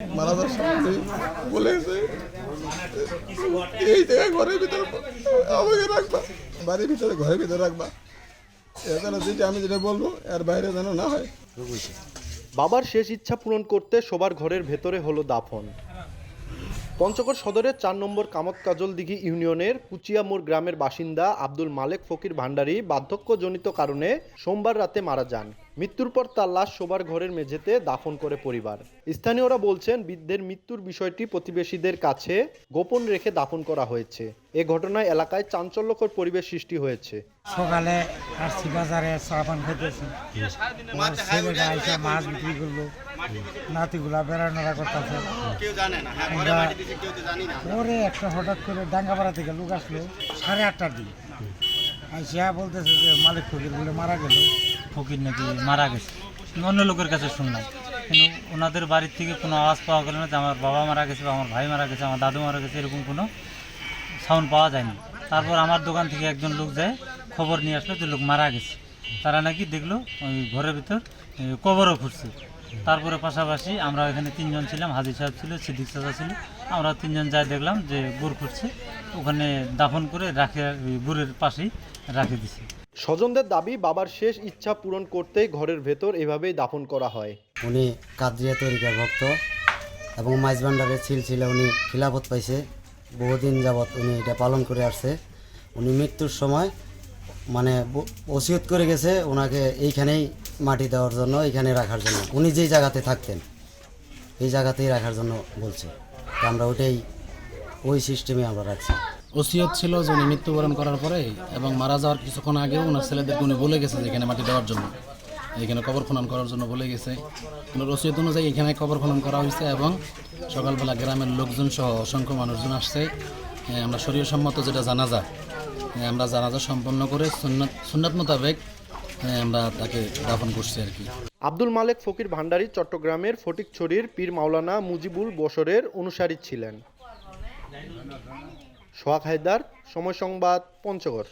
মারা সামনে বলেছে এই জায়গায় ঘরের ভিতরে আমাকে রাখবা, বাড়ির ভিতরে, ঘরের ভিতরে রাখবা। এছাড়া যেটা আমি যেটা বলব, এর বাইরে যেন না হয়। বাবার শেষ ইচ্ছা পূরণ করতে সবার ঘরের ভেতরে হলো দাফন। পঞ্চগড় সদরের চার নম্বর কামত দিঘি ইউনিয়নের কুচিয়ামোড় গ্রামের বাসিন্দা আব্দুল মালেক ফকির ভান্ডারি বার্ধক্যজনিত কারণে সোমবার রাতে মারা যান। মৃত্যুর পর তার লাশ শোবার ঘরের মেঝেতে দাফন করে পরিবার। স্থানীয়রা বলছেন, বৃদ্ধের মৃত্যুর বিষয়টি প্রতিবেশীদের কাছে গোপন রেখে দাফন করা হয়েছে। এ ঘটনায় এলাকায় চাঞ্চল্যকর পরিবেশ সৃষ্টি হয়েছে। সকালে বাজারে ছেলেটা মাছ বিক্রি করল। নাতিগুলা বেড়ানোরা করতেছে। পরে একটা হঠাৎ করে ডাঙ্গাপাড়া থেকে লোক আসলো সাড়ে আটটার দিকে। আসিয়া বলতেছে যে মালিক ফকির বলে মারা গেল। ফকির নাকি মারা গেছে। অন্য লোকের কাছে শুনলাম। কিন্তু ওনাদের বাড়ির থেকে কোনো আওয়াজ পাওয়া গেল না যে আমার বাবা মারা গেছে বা আমার ভাই মারা গেছে আমার দাদু মারা গেছে এরকম কোনো সাউন্ড পাওয়া যায়নি। তারপর আমার দোকান থেকে একজন লোক যায় খবর নিয়ে আসলো যে লোক মারা গেছে। তারা নাকি দেখল ওই ঘরের ভিতর কবরও খুঁজছে তারপরে পাশাপাশি আমরা এখানে তিনজন ছিলাম হাজির সাহেব ছিল সিদ্দিক চাচা ছিল। আমরা তিনজন যাই দেখলাম যে গুড় খুঁজছে ওখানে দাফন করে রাখে গুড়ের পাশেই রাখে দিছে। স্বজনদের দাবি বাবার শেষ ইচ্ছা পূরণ করতেই ঘরের ভেতর এভাবেই দাফন করা হয়। উনি কাদ্রিয়া তরিকার ভক্ত এবং মাইজ ভান্ডারের ছিল ছিল উনি খিলাফত পাইছে। বহুদিন যাবৎ উনি এটা পালন করে আসছে। উনি মৃত্যুর সময় মানে ওসিয়ত করে গেছে ওনাকে এইখানেই মাটি দেওয়ার জন্য, এইখানে রাখার জন্য। উনি যেই জায়গাতে থাকতেন, এই জায়গাতেই রাখার জন্য বলছে। আমরা ওইটাই, ওই সিস্টেমে আমরা রাখছি। ওসিয়ত ছিল যে উনি মৃত্যুবরণ করার পরে এবং মারা যাওয়ার কিছুক্ষণ আগেও ওনার ছেলেদেরকে উনি বলে গেছে যে এখানে মাটি দেওয়ার জন্য। এখানে কবর খনন করার জন্য বলে গেছে। ওনার ওসিয়ত অনুযায়ী এখানে কবর খনন করা হয়েছে এবং সকালবেলা গ্রামের লোকজন সহ অসংখ্য মানুষজন আসছে। আমরা শরীর সম্মত যেটা জানাজা আমরা জানাজা সম্পন্ন করে সুন্নত মোতাবেক আমরা তাকে দাফন করছি আর কি। আব্দুল মালেক ফকির ভান্ডারী চট্টগ্রামের ফটিকছড়ির পীর মাওলানা মুজিবুল বসরের অনুসারী ছিলেন। সোহাগ হায়দার, সময় সংবাদ, পঞ্চগড়।